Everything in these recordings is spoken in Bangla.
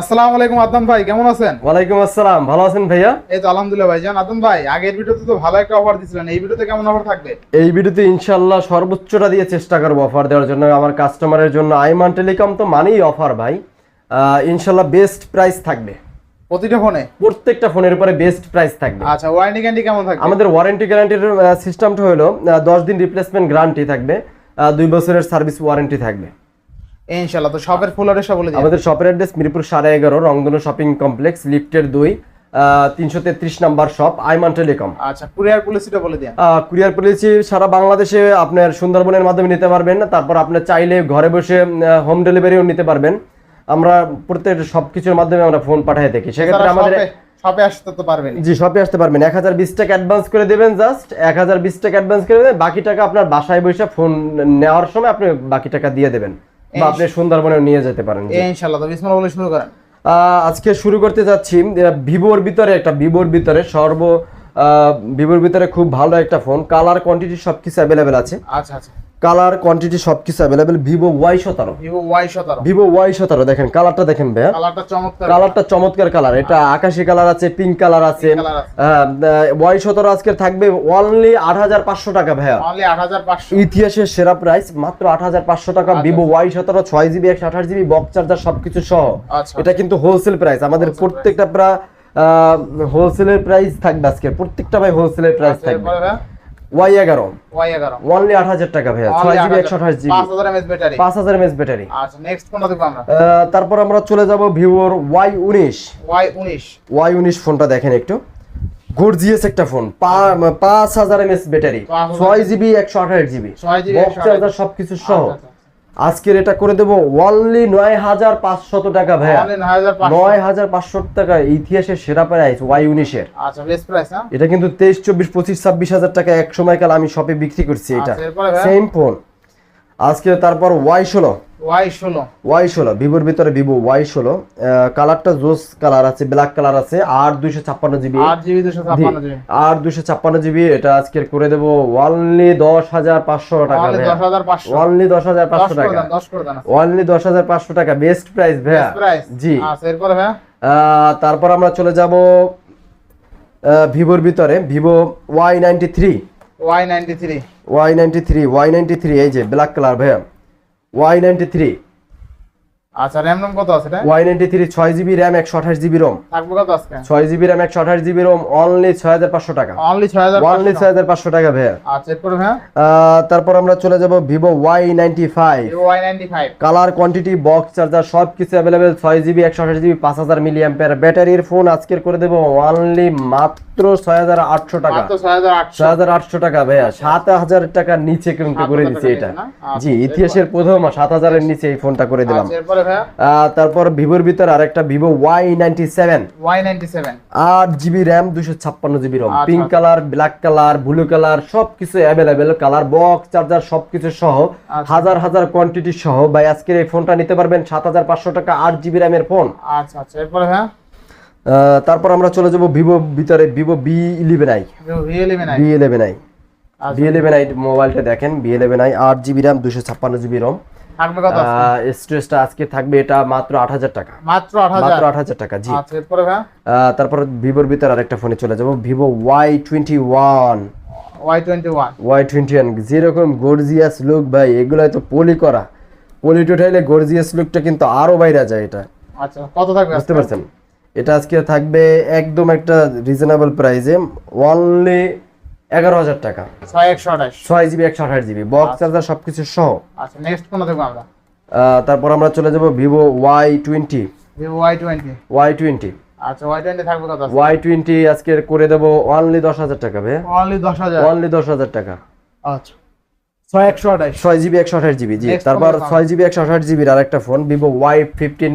আসসালামু আলাইকুম ভাই কেমন আছেন? ওয়ালাইকুম আসসালাম ভালো আছেন ভাইয়া? এই তো আলহামদুলিল্লাহ ভাইজান ভাই আগের ভিডিওতে তো ভালো একটা অফার দিছিলেন এই ভিডিওতে কেমন অফার থাকবে? এই ভিডিওতে সর্বোচ্চটা দিয়ে চেষ্টা করব অফার দেওয়ার জন্য আমার কাস্টমারের জন্য। আইমান টেলিকম তো মানেই অফার ভাই। বেস্ট প্রাইস থাকবে। প্রতিটা ফোনে প্রত্যেকটা ফোনের উপরে বেস্ট প্রাইস থাকবে। আচ্ছা ওয়ারেন্টি গ্যারান্টি কেমন থাকবে? আমাদের ওয়ারেন্টি গ্যারান্টির সিস্টেমটা হলো আহ, দশ দিন রিপ্লেসমেন্ট গ্যারান্টি থাকবে দুই বছরের সার্ভিস ওয়ারেন্টি থাকবে। ইনশাআল্লাহ তো শপের ফুল অ্যাড্রেসটা বলে দিন আমাদের শপের অ্যাড্রেস মিরপুর সাড়ে এগারো রংধনু শপিং কমপ্লেক্স লিফটের দুই তিনশো তেত্রিশ নাম্বার শপ আইমান টেলিকম আচ্ছা কুরিয়ার পলিসিটা বলে দিন। কুরিয়ার পলিসি সারা বাংলাদেশে আপনার সুন্দরবনের মাধ্যমে নিতে পারবেন তারপর আপনি চাইলে ঘরে বসে হোম ডেলিভারিও নিতে পারবেন। আমরা প্রত্যেক সবকিছুর মাধ্যমে আমরা ফোন পাঠিয়ে থাকি। সেক্ষেত্রে আমাদের শপে আসতে তো পারবেন জি শপে আসতে পারবেন। এক হাজার বিশ টাকা অ্যাডভান্স করে দেবেন জাস্ট এক হাজার বিশ টাকা অ্যাডভান্স করে দেবেন। বাকি টাকা আপনার বাসায় বসে ফোন নেওয়ার সময় আপনি বাকি টাকা দিয়ে দেবেন। বা আপনি সুন্দরবনে নিয়ে যেতে পারেন। ইনশাআল্লাহ তো বিসমিল্লাহ বলে শুরু করেন। আহ, আজকে শুরু করতে যাচ্ছি ভিভোর ভিতরে একটা ভিভোর ভিতরে সর্ব ভিভোর ভিতরে খুব ভালো একটা ফোন কালার কোয়ান্টিটি সবকিছু অ্যাভেলেবেল আছে। আচ্ছা আচ্ছা। কালার কোয়ান্টিটি সবকিছু অ্যাভেলেবেল ভিভো ওয়াই সতেরো। ভিভো ওয়াই সতেরো। ভিভো ওয়াই সতেরো দেখেন কালারটা দেখেন ভাইয়া। কালারটা চমৎকার। কালারটা চমৎকার কালার এটা আকাশি কালার আছে পিঙ্ক কালার আছে। ওয়াই সতেরো আজকে থাকবে অনলি আট হাজার পাঁচশো টাকা ভাইয়া। অনলি আট হাজার পাঁচশো। ইতিহাসের সেরা প্রাইস মাত্র আট হাজার পাঁচশো টাকা ভিভো ওয়াই সতেরো ছয় জিবি একশো আঠাশ জিবি বক্স চার্জার সবকিছু সহ। আচ্ছা। এটা কিন্তু হোলসেল প্রাইস আমাদের প্রত্যেকটা প্রায় হোলসেলের প্রাইস থাকবে আজকে প্রত্যেকটা ভাই হোলসেলের প্রাইস আচ্ছা, থাকবে। এরপরে ভাইয়া? ওয়াই এগারো। ওয়াই এগারো। অনলি আট হাজার টাকা ভাইয়া। ছয় জিবি একশো আঠাশ জিবি পাঁচ হাজার এমএস ব্যাটারি তারপর আমরা চলে যাব ভিভোর ওয়াই উনিশ। ওয়াই উনিশ। ওয়াই উনিশ ফোনটা দেখেন একটু। গর্জিয়াস একটা ফোন। পাঁচ হাজার। এমএস ব্যাটারি ছয় জিবি একশো আঠাশ। জিবি সবকিছু সহ। আচ্ছা, আচ্ছা। আজকের এটা করে দেবো ওয়ানলি নয় হাজার পাঁচশত টাকা ভাইয়া। নয় হাজার পাঁচশো নয় টাকা ইতিহাসের সেরা প্রাইস ওয়াই উনিশের আচ্ছা এটা কিন্তু তেইশ চব্বিশ পঁচিশ ছাব্বিশ হাজার টাকা এক সময়কাল আমি শপে বিক্রি করছি এটা। আচ্ছা? সেম ফোন আজকে তারপর ওয়াই ষোলো। ওয়াই ষোলো। ওয়াই ষোলো ভিভোর ভিতরে ভিভো ওয়াই ষোলো। কালারটা জোস কালার আছে ব্ল্যাক কালার আছে আর দুইশো ছাপ্পান্ন জিবি। আর দুইশো ছাপ্পান্ন জিবি। এটা আজকে করে দেবো অনলি দশ হাজার পাঁচশো টাকা অনলি দশ হাজার পাঁচশো। টাকা। অনলি দশ হাজার পাঁচশো টাকা বেস্ট প্রাইস ভাইয়া। জি। আচ্ছা তারপর আমরা চলে যাব ভিভোর ভিতরে। Vivo Y ninety three Y ninety three Y ninety three Y ninety three এই যে ব্ল্যাক কালার ভাইয়া। ওয়াই নাইনটি থ্রি আচ্ছা র্যাম রোম কত আছে এটা থাকবে কত আজকে? অনলি টাকা। অনলি অনলি টাকা। আচ্ছা এরপরে তারপর আমরা চলে যাব কালার কোয়ান্টিটি বক্স চার্জার সব কিছু ব্যাটারির ফোন আজকের করে দেবো অনলি মাত্র ছয় হাজার আটশো টাকা। মাত্র টাকা ভাইয়া সাত হাজার টাকার নিচে কিন্তু করে দিচ্ছে এটা। আচ্ছা, জি ইতিহাসের প্রথম সাত হাজারের নিচে এই ফোনটা করে দিলাম। তারপর ভিভোর ভিতর আরেকটা Vivo Y ninety seven Y ninety seven আট জিবি র্যাম দুশো ছাপ্পান্ন জিবি রম। আচ্ছা। Pink colour black colour blue colour সবকিছু অ্যাভেলেবেল কালার বক্স চার্জার সবকিছু সহ। আচ্ছা। হাজার হাজার কোয়ান্টিটি সহ। ভাই আজকের এই ফোনটা নিতে পারবেন সাত হাজার পাঁচশো টাকা আট জিবি র্যামের ফোন আচ্ছা আচ্ছা। এরপরে আহ, তারপর আমরা চলে যাব ভিভো ভিতরে Vivo V eleven i V eleven i V eleven i. V eleven i মোবাইলটা দেখেন বি ইলেভেন আই আট জিবি র্যাম দুশো ছাপ্পান্ন জিবি রম। থাকবে কত আজকে? স্টোরেজটা আজকে থাকবে এটা মাত্র আট হাজার টাকা। মাত্র আট হাজার? মাত্র আট হাজার টাকা জি। আচ্ছা এরপরে তারপর ভিভোর ভিতর আরেকটা ফোনে চলে যাব। Vivo Y twenty one. Y twenty one. Y twenty one যেরকম গর্জিয়াস লুক ভাই এগুলো তো পলি করা। পলি উঠাইলে গর্জিয়াস লুকটা কিন্তু আরও বাইরে যায় এটা। আচ্ছা কত থাকবে বুঝতে? পারছেন? এটা আজকে থাকবে একদম একটা রিজনেবল প্রাইসে অনলি এগারো হাজার টাকা। ছয় জিবি একশো আঠাশ জিবি। বক্স চার্জার সবকিছু সহ। আচ্ছা নেক্সট কোনটা দেখব আমরা? আহ, তারপর আমরা চলে যাব Vivo Y twenty. Vivo Y twenty. Y twenty. আচ্ছা ওয়াই টোয়েন্টি থাকবে কত ওয়াই টোয়েন্টি আজকে করে দেবো অনলি দশ হাজার টাকা ভাই অনলি দশ হাজার। অনলি দশ হাজার টাকা। আচ্ছা। ছয় একশো আঠাশ। ছয় জিবি একশো আঠাশ জিবি জি। তারপর ছয় জিবি একশো আঠাশ জিবির আরেকটা phone Vivo Y fifteen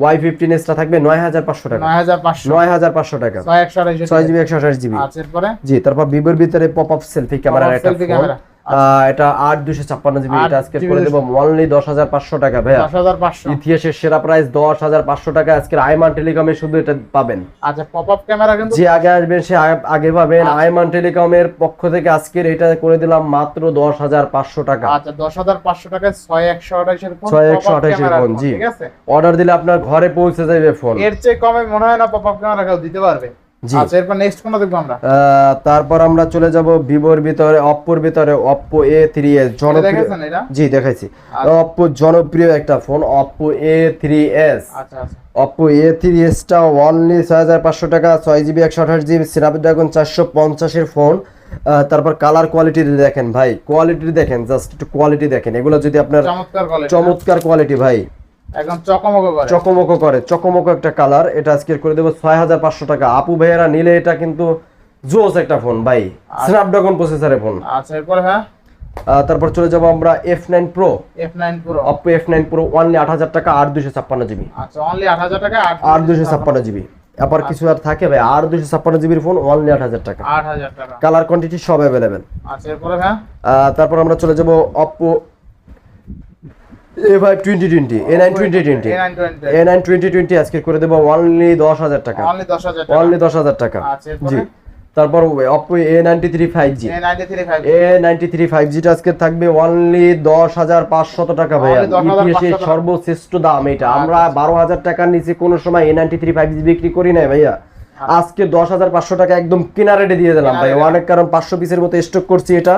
Y fifteen S টা থাকবে নয় হাজার পাঁচশো টাকা। নয় হাজার পাঁচশো। টাকা। ছয় জিবি একশো আঠাশ জিবি। আচ্ছা জি তারপর ভিভোর ভিতরে পপ আপ সেলফি ক্যামেরার একটা ফোন। এটা আট দুশো ছাপ্পান্ন জিবি এটা আজকে করে দেবো অনলি দশ হাজার পাঁচশো টাকা ভাইয়া। দশ হাজার পাঁচশো। ইতিহাসের সেরা প্রাইস দশ হাজার পাঁচশো টাকা। আজকের আইমান টেলিকমে শুধু এটা পাবেন। আচ্ছা পপ আপ ক্যামেরা কিন্তু যে আগে আসবেন সে আগে- পাবেন। আইমান টেলিকমের পক্ষ থেকে আজকের এটা করে দিলাম মাত্র দশ হাজার পাঁচশো টাকা। আচ্ছা দশ হাজার পাঁচশো টাকায় ছয় একশো আঠাইশের ফোন ছয় একশো camera ফোন, জি। ঠিক আছে? অর্ডার দিলে আপনার ঘরে পৌঁছে যাবে ফোন এর চেয়ে কমে মনে হয় না পপ আপ ক্যামেরা কেউ দিতে পারবে। আচ্ছা এরপর নেক্সট কোনটা দেখব আমরা? তারপর আমরা চলে যাব ভিভোর ভিতরে অপ্পোর ভিতরে অপ্পো এ থ্রি এস জনপ্রিয়। জি দেখাইছি। আচ্ছা। অপ্পো জনপ্রিয় একটা phone Oppo A three S আচ্ছা এ থ্রি এসটা অনলি ছয় হাজার পাঁচশো টাকা ছয় জিবি একশো আঠাশ জিবি স্ন্যাপড্রাগন চারশো পঞ্চাশের ফোন। তারপর কালার কোয়ালিটি দেখেন ভাই কোয়ালিটি দেখেন জাস্ট একটু কোয়ালিটি দেখেন। এগুলো যদি আপনার চমৎকার কোয়ালিটি ভাই। একদম চকমক করে। চকমকো করে চকমকো একটা কালার এটা আজকে করে দেবো ছয় হাজার পাঁচশো টাকা। আপু ভাইয়েরা নিলে এটা কিন্তু জোস একটা ফোন ভাই। স্ন্যাপড্রাগন প্রসেসরের ফোন আচ্ছা এরপরে হ্যাঁ? তারপর চলে যাব আমরা F nine pro F nine pro Oppo F nine pro only আট হাজার টাকা আট দুশো ছাপ্পান্ন জিবি আচ্ছা অনলি আট হাজার টাকা আট দুশো ছাপ্পান্ন। জিবি আবার কিছু আর থাকে ভাই আট দুশো ছাপ্পান্ন জিবির ফোন অনলি আট হাজার টাকা। আট হাজার টাকা। কালার কোয়ান্টিটি সব অ্যাভেলেবেল আচ্ছা এরপরে হ্যাঁ? তারপর আমরা চলে যাব Oppo A five twenty twenty A nine twenty twenty A nine twenty twenty twenty আজকে করে দেবো অনলি দশ হাজার টাকা। অনলি দশ হাজার টাকা। অনলি দশ হাজার টাকা। আচ্ছা, এরপরে? জি। তারপর Oppo A ninety three five G A ninety three five A ninety three five জিটা আজকে থাকবে অনলি দশ হাজার পাঁচশত টাকা ভাইয়া। ইতিহাসের সর্বশ্রেষ্ঠ দাম এটা। আমরা আচ্ছা। বারো হাজার টাকার নিচে কোনো সময় A ninety three five G বিক্রি করি নাই ভাইয়া। আজকে দশ হাজার পাঁচশো টাকা একদম কিনা রেটে দিয়ে দিলাম ভাই অনেক কারণ পাঁচশো পিসের মতো স্টক করছি এটা।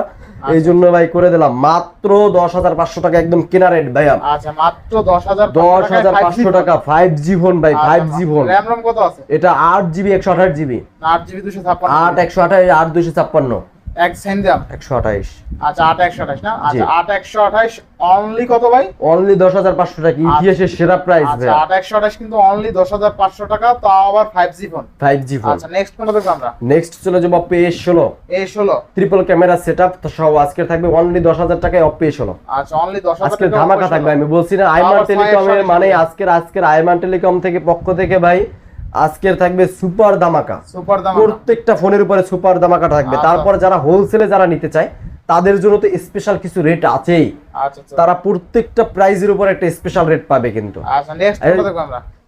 এই জন্য ভাই করে দিলাম। মাত্র দশ হাজার পাঁচশো টাকা একদম কেনা রেট ভাইয়া। আচ্ছা মাত্র দশ হাজার দশ হাজার পাঁচশো টাকা ফাইভ জি ফোন ভাই five G phone RAM ROM কত আছে? এটা আট জিবি একশো আঠাশ জিবি আট জিবি দুশো ছাপ্পান্ন। আট একশো আঠাশ আট দুশো ছাপ্পান্ন। এক একশো আঠাইশ। আচ্ছা না? আচ্ছা অনলি কত ভাই? অনলি দশ হাজার পাঁচশো টাকা ইতিহাসের সেরা প্রাইস আচ্ছা কিন্তু অনলি দশ হাজার পাঁচশো টাকা তাও আবার five G phone five G phone আচ্ছা নেক্সট কোনটা দেখব আমরা নেক্সট চলে যাব A triple camera set up সব আজকে থাকবে অনলি দশ হাজার টাকায় অপ্পো এ ষোলো। আচ্ছা অনলি দশ হাজার আজকে ধামাকা থাকবে আমি বলছি না আইমান টেলিকমের মানে টাকা। আজকের আজকের আইমান টেলিকম থেকে পক্ষ থেকে ভাই আজকের থাকবে সুপার দামাকা। সুপার প্রত্যেকটা ফোনের উপরে সুপার দামাকা থাকবে। আচ্ছা। তারপর যারা হোলসেলে যারা নিতে চায় তাদের জন্য তো স্পেশাল কিছু রেট আছেই। আচ্ছা আচ্ছা। তারা প্রত্যেকটা প্রাইজের উপর একটা স্পেশাল রেট পাবে কিন্তু।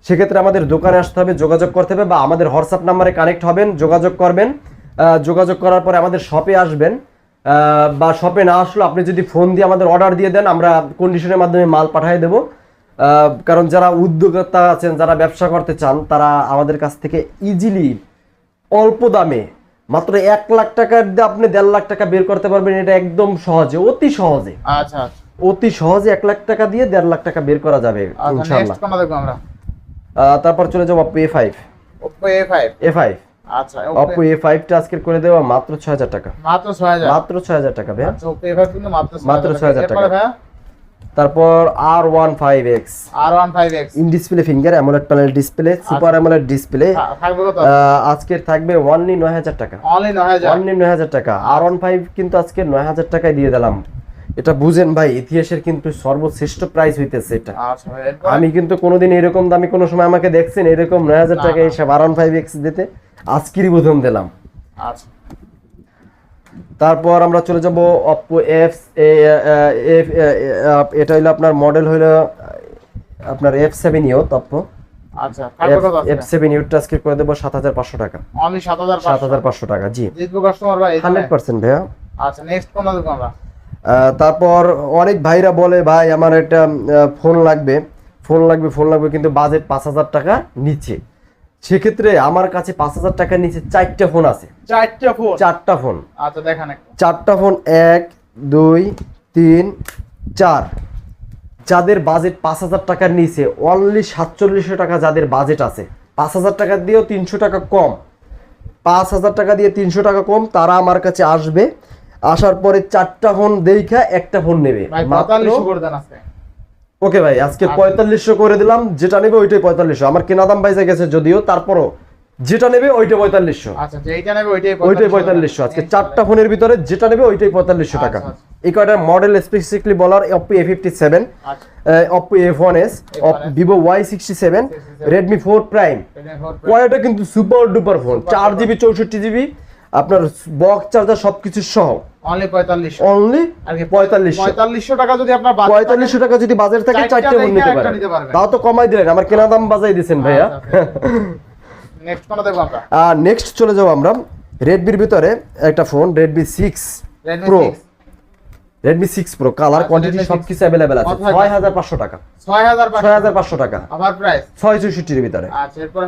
সেক্ষেত্রে আমাদের দোকানে আসতে হবে যোগাযোগ করতে হবে বা আমাদের হোয়াটসঅ্যাপ নাম্বারে কানেক্ট হবেন যোগাযোগ করবেন। যোগাযোগ করার পরে আমাদের শপে আসবেন। বা শপে না আসলে আপনি যদি ফোন দিয়ে আমাদের অর্ডার দিয়ে দেন আমরা কন্ডিশনের মাধ্যমে মাল পাঠিয়ে দেবো। কারণ যারা উদ্যোক্তা আছেন যারা ব্যবসা করতে চান তারা আমাদের কাছ থেকে ইজিলি অল্প দামে মাত্র এক লাখ টাকার দিয়ে আপনি দেড় লাখ টাকা বের করতে পারবেন এটা একদম সহজে অতি সহজে। আচ্ছা আচ্ছা। অতি সহজে এক লাখ টাকা দিয়ে দেড় লাখ টাকা বের করা যাবে আচ্ছা আহ, তারপর চলে যাব A five Oppo A five A five আচ্ছা অপো এ ফাইভটা আজকে করে দেওয়া মাত্র ছয় হাজার টাকা। মাত্র ছয় হাজার। মাত্র ছয় হাজার টাকা কিন্তু মাত্র মাত্র 6,000 টাকা। তারপর R one five X R one five X in display finger AMOLED panel display super AMOLED display থাকবে কত? আজকে থাকবে ওয়ানলি নয় হাজার টাকা। অনলি নয় হাজার। ওয়ানলি নয় হাজার টাকা। আর ওয়ান ফাইভ কিন্তু আজকে নয় হাজার টাকায় দিয়ে দিলাম। এটা বুঝেন ভাই ইতিহাসের কিন্তু সর্বশ্রেষ্ঠ প্রাইস হইতেছে এটা। আচ্ছা আমি কিন্তু কোনোদিন এরকম দামি কোনো সময় আমাকে দেখছেন এরকম নয় হাজার টাকা। এসে আর ওয়ান ফাইভ এক্স দিতে। আজকেরই প্রথম দিলাম। আচ্ছা। তারপর আমরা চলে যাব অপো এফ এটা হলো আপনার মডেল হলো আপনার এফ সেভেন ইউ অপো আচ্ছা এফ সেভেন করে দেবো সাত হাজার পাঁচশো টাকা। অনলি সাত হাজার সাত হাজার পাঁচশো টাকা জি। জিতবো কাস্টমার ভাই হান্ড্রেড পার্সেন্ট ভাইয়া। আচ্ছা নেক্সট কোনটা? আমরা তারপর অনেক ভাইরা বলে ভাই আমার একটা ফোন লাগবে। ফোন লাগবে ফোন লাগবে কিন্তু বাজেট পাঁচ হাজার টাকা নিচে। সেক্ষেত্রে আমার কাছে পাঁচ হাজার টাকার নিচে চারটা ফোন আছে। চারটা ফোন চারটা ফোন আচ্ছা দেখান চারটা ফোন এক দুই তিন চার। যাদের বাজেট পাঁচ হাজার টাকার নিচে অনলি সাতচল্লিশশো টাকা যাদের বাজেট আছে। পাঁচ হাজার টাকা দিয়েও তিনশো টাকা কম। পাঁচ হাজার টাকা দিয়ে তিনশো টাকা কম তারা আমার কাছে আসবে। আসার পরে চারটা ফোন দেখা একটা ফোন নেবে। মাত্র পঁয়তাল্লিশশো করে দেন আজকে ওকে ভাই আজকে আচ্ছা। পঁয়তাল্লিশশো করে দিলাম যেটা নেবে ওইটাই পঁয়তাল্লিশশো। আমার কেনা দাম বাইজে গেছে যদিও তারপরও যেটা নেবে ওইটা পঁয়তাল্লিশশো। আচ্ছা যেইটা নেবে ওইটাই পঁয়তাল্লিশশো আজকে চারটা ফোনের ভিতরে যেটা নেবে ওইটাই পঁয়তাল্লিশশো টাকা। আচ্ছা, আচ্ছা। এই কয়টার মডেল স্পেসিফিকলি বলার? অপো এ ফিফটি সেভেন আচ্ছা। Oppo F one S Vivo Y sixty seven Redmi four prime কয়টা কিন্তু সুপার ডুপার ফোন চার জিবি চৌষট্টি জিবি আপনার বক্স চার্জার সবকিছু সহ। অনলি পঁয়তাল্লিশ অনলি আর পঁয়তাল্লিশশো। টাকা যদি আপনার পঁয়তাল্লিশশো টাকা যদি বাজার থাকে চারটা চারটে ফোন নিতে পারেন তাও তো কমাই দিলেন আমার কেনা দাম বাজাই ভাইয়া। নেক্সট কোন দেখব আমরা? আর নেক্সট চলে যাব আমরা রেডমির ভিতরে একটা phone Redmi six pro Redmi six pro colour আচ্ছা, কোয়ান্টিটি Redmi 6 অ্যাভেলেবেল আছে। ছয় হাজার পাঁচশো টাকা। ছয় হাজার পাঁচশো। টাকা। আবার প্রাইস ছয় চৌষট্টির ভিতরে। আচ্ছা এরপরে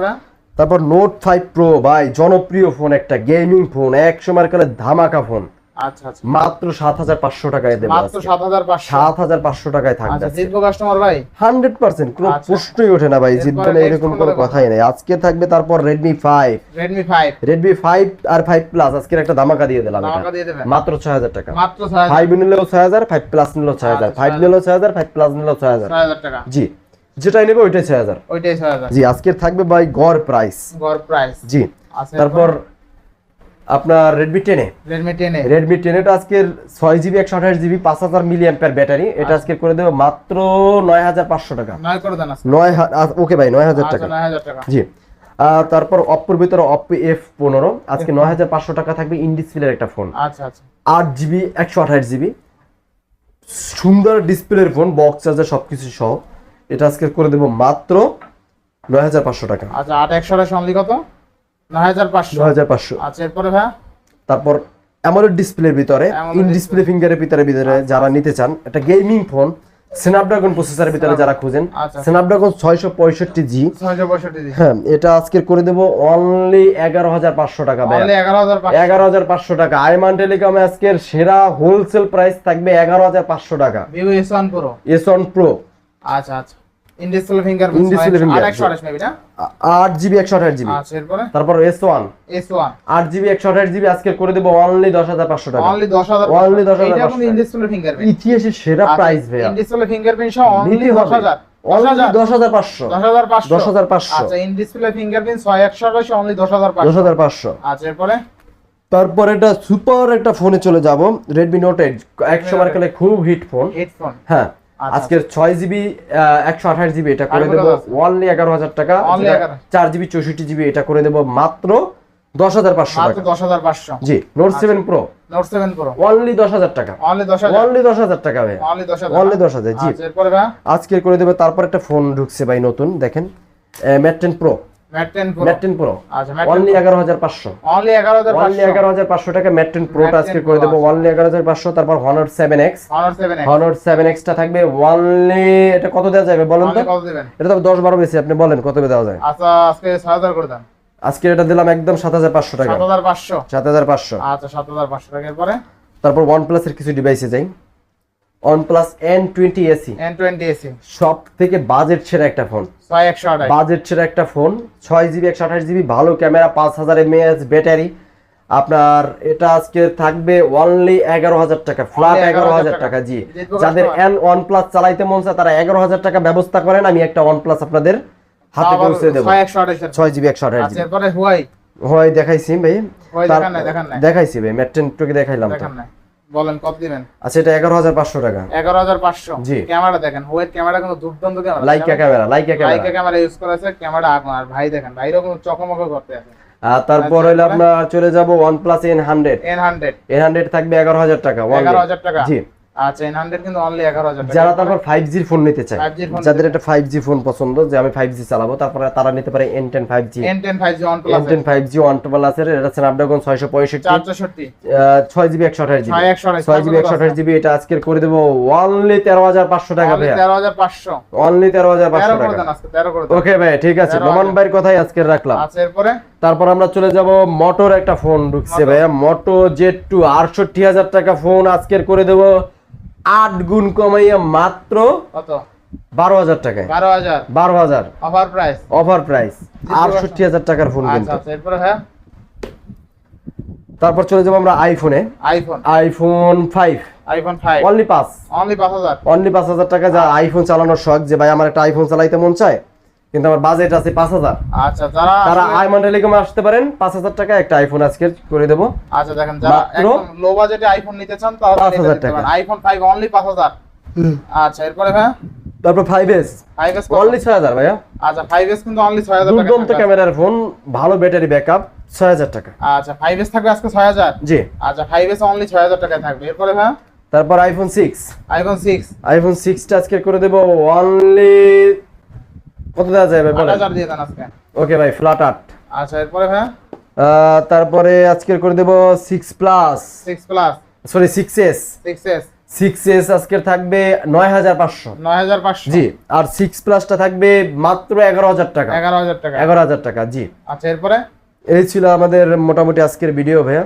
তারপর নোট ফাইভ প্রো ভাই জনপ্রিয় ফোন একটা গেমিং ফোন এক সময়ের কালে ধামাকা ফোন আচ্ছা আচ্ছা। মাত্র সাত হাজার পাঁচশো টাকায় দেবো মাত্র সাত হাজার পাঁচশো। সাত হাজার পাঁচশো টাকায় থাকবে আচ্ছা কাস্টমার ভাই? হান্ড্রেড পার্সেন্ট কোনো। প্রশ্নই ওঠে না ভাই জিতবে না এরকম কোনো কথাই নেই। আজকে থাকবে তারপর Redmi five Redmi five Redmi five আর ফাইভ প্লাস আজকের একটা ধামাকা দিয়ে দিলাম। মাত্র ছয় হাজার টাকা। মাত্র ফাইভ নিলেও ছয় হাজার ফাইভ প্লাস নিলেও ছয় হাজার। ফাইভ নিলেও ছয় হাজার ফাইভ প্লাস নিলেও ছয় হাজার। জি। যেটাই নেবে ওইটাই ছয় হাজার। ওইটাই ছয় হাজার। জি আজকের থাকবে ভাই গড় প্রাইস গড় প্রাইস জি তারপর আপনার রেডমি টেনে রেডমি টেন এ। রেডমি টেনেটা আজকের ছয় জিবি একশো আঠাশ জিবি পাঁচ হাজার মিলি অ্যাম্পের ব্যাটারি। এটা আজকে করে দেবে মাত্র নয় হাজার পাঁচশো টাকা। নয় ওকে ভাই নয় হাজার আচ্ছা টাকা। নয় হাজার টাকা। জি তারপর অপ্পোর ভিতরে অপ্পো এফ পনেরো। আজকে নয় হাজার পাঁচশো টাকা থাকবে ইনডিসপ্লের একটা ফোন আচ্ছা আচ্ছা। আট জিবি একশো আঠাশ জিবি সুন্দর ডিসপ্লের ফোন বক্স চার্জার সবকিছু সহ। এটা আজকে করে দেবো মাত্র নয় হাজার পাঁচশো টাকা। আচ্ছা আট একশো অনলি কত? নয় হাজার পাঁচশো। নয় হাজার পাঁচশো। আচ্ছা এরপরে ভাই? তারপর অ্যামোলেড ডিসপ্লের ভিতরে ইন ডিসপ্লে ফিঙ্গারের ভিতরে ভিতরে যারা নিতে চান একটা গেমিং ফোন স্ন্যাপড্রাগন প্রসেসরের ভিতরে যারা খুঁজেন আচ্ছা। স্ন্যাপড্রাগন ছয়শো পঁয়ষট্টি জি ছয়শো পঁয়ষট্টি দিন হ্যাঁ এটা আজকে করে দেবো অনলি এগারো হাজার পাঁচশো টাকা এগারো হাজার পাঁচশো। এগারো হাজার পাঁচশো টাকা। আইমান টেলিকমে আজকের সেরা হোলসেল প্রাইস থাকবে এগারো হাজার পাঁচশো টাকা। S one pro S one pro আচ্ছা আচ্ছা। ইনডিসপ্লে ফিঙ্গার মেবি না? আট জিবি একশো আঠাশ জিবি। আচ্ছা এরপরে? তারপর এস ওয়ান এস ওয়ান আট জিবি একশো আঠাশ জিবি আজকে করে দেবো অনলি টাকা। অনলি দশ হাজার 10,500 এটা কোনো ইনডিসপ্লে ফিঙ্গার ইতিহাসের সেরা প্রাইস ভাইয়া। ইনডিসপ্লে ফিঙ্গারপ্রিন্ট সহ অনলি নিতে দশ হাজার। দশ হাজার। পাঁচশো। দশ হাজার পাঁচশো। দশ হাজার পাঁচশো। আচ্ছা ফিঙ্গারপ্রিন্ট ছয় একশো আঠাশ অনলি দশ হাজার দশ হাজার পাঁচশো। আচ্ছা এরপরে? তারপর এটা সুপার একটা ফোনে চলে যাব। রেডমি নোট এইট এক সময় কালে খুব হিট ফোন হ্যাঁ। আজকের ছয় জিবি একশো আঠাশ জিবি এটা করে দেবো। অনলি এগারো হাজার টাকা। Only যেটা 11 চার জিবি চৌষট্টি জিবি এটা করে দেবো মাত্র দশ হাজার পাঁচশো দশ হাজার পাঁচশো। জি Note seven pro Note seven pro only দশ হাজার টাকা। অনলি দশ হাজার। টাকা ভাই। অনলি দশ হাজার। জি। আচ্ছা আজকে করে দেবে তারপর একটা ফোন ঢুকছে ভাই নতুন দেখেন। ম্যাট টেন প্রো প্রো আচ্ছা ম্যাট অনলি এগারো হাজার পাঁচশো। অনলি এগারো হাজার পাঁচশো। এগারো হাজার পাঁচশো টাকা ম্যাট প্রোটা আজকে করে দেবো। অনলি এগারো হাজার পাঁচশো তারপর Honor seven X Honor seven extra থাকবে। অনলি এটা কত দেওয়া যাবে বলেন তো? এটা তো দশ বারো বেশি আপনি বলেন কত দেওয়া যায়। আচ্ছা আজকে ছয় হাজার করে দেন। আজকে এটা দিলাম একদম সাত হাজার পাঁচশো টাকা। সাত হাজার পাঁচশো। সাত হাজার পাঁচশো। আচ্ছা সাত হাজার পাঁচশো তারপর ওয়ান প্লাসের কিছু ডিভাইসে যাই twenty AC N twenty AC সব থেকে বাজেট ছেড়ে একটা ফোন ছয় একশো আঠাশ। বাজেট ছেড়ে একটা ফোন ছয় জিবি একশো আঠাশ জিবি ভালো ক্যামেরা পাঁচ হাজার এমএএচ ব্যাটারি আপনার এটা আজকে থাকবে অনলি এগারো হাজার টাকা ফ্ল্যাট এগারো হাজার 11,000 টাকা। জি। যাদের। এন ওয়ান প্লাস চালাইতে মন চায় তারা এগারো হাজার টাকা ব্যবস্থা করেন আমি একটা ওয়ান প্লাস আপনাদের হাতে পৌঁছে দেবো। ছয় জিবি একশো আঠাশ আচ্ছা জিবি হয় দেখাইছি ভাই। দেখাইছি ভাই ম্যাট্রেন টুকে দেখাইলাম তো। দেখান না বলেন কত দিবেন? আচ্ছা এটা এগারো হাজার পাঁচশো টাকা। এগারো হাজার পাঁচশো। জি। ক্যামেরা দেখেন হোয়াইট ক্যামেরা কিন্তু দুর্দান্ত camera. Leica camera Leica Leica camera. Use use করেছে ক্যামেরা আগুন আর ভাই দেখেন ভাইরও কোনো চকমক করতে আছে। আর তারপর হইল? আপনার চলে যাব one plus N hundred N hundred N hundred থাকবে এগারো হাজার টাকা only। এগারো হাজার টাকা। জি। আচ্ছা এন হান্ড্রেড কিন্তু অনলি এগারো হাজার টাকা। যারা তারপর ফাইভ জির ফোন নিতে চায় যাদের একটা ফাইভ ফোন পছন্দ যে আমি ফাইভ চালাবো তারপরে তারা নিতে পারে N ten five G N ten five G one N plus ten five G one প্লাসের এটা আজকের করে দেবো অনলি টাকা অনলি করে দেন আজকে করে দেন। ওকে ভাই ঠিক আছে 13,000 ভাইয়ের কথাই আজকে রাখলাম। আচ্ছা এরপরে? তারপর আমরা চলে যাব মোটর একটা ফোন ঢুকছে ভাইয়া। মোটো জেড টু আটষট্টি হাজার টাকা ফোন আজকের করে দেবো। আট গুণ কমাইয়া মাত্র কত? বারো হাজার টাকায়। বারো হাজার? বারো হাজার। Offer price? Offer price. আটষট্টি হাজার টাকার ফোন আচ্ছা কিন্তু। আচ্ছা হ্যাঁ? তারপর চলে যাব আমরা আইফোনে। IPhone. IPhone five. IPhone five. Only পাঁচ। অনলি পাঁচ হাজার। অনলি পাঁচ হাজার টাকা যা আইফোন চালানোর শখ যে ভাই আমার একটা আইফোন চালাইতে মন চায়? কিন্তু আমার বাজেট আছে পাঁচ হাজার। আচ্ছা যারা তারা আইমন টেলিকমে আসতে পারেন পাঁচ হাজার টাকা একটা আইফোন আজকে করে দেবো। আচ্ছা দেখেন যারা একদম লো বাজেটে আইফোন নিতে চান তারা 5,000 টাকা। আইফোন ফাইভ অনলি পাঁচ হাজার। আচ্ছা এরপরে ভাই তারপর five S five S only ছয় হাজার ভাইয়া। আচ্ছা ফাইভ এস কিন্তু অনলি ছয় হাজার টাকা দুর্দান্ত। ক্যামেরার ফোন ভালো ব্যাটারি ব্যাকআপ ছয় হাজার টাকা। আচ্ছা ফাইভ এস থাকবে আজকে ছয় হাজার? জি। আচ্ছা ফাইভ এস অনলি ছয় হাজার টাকায় থাকবে। এরপরে ভাই তারপর iPhone six iPhone six iPhone সিক্সটা আজকে করে দেবো অনলি কত দেওয়া যায় ভাই বলেন। হাজার দিয়ে দেন আজকে। ওকে ভাই ফ্ল্যাট আট। আচ্ছা এরপরে ভাই? তারপরে আজকের করে দেবো six plus six plus sorry six S six S six S আজকের থাকবে নয় হাজার পাঁচশো। নয় হাজার পাঁচশো। জি আর সিক্স প্লাসটা থাকবে মাত্র এগারো হাজার টাকা। এগারো হাজার টাকা। এগারো হাজার টাকা জি। আচ্ছা এরপরে? এই ছিল আমাদের মোটামুটি আজকের ভিডিও ভাইয়া।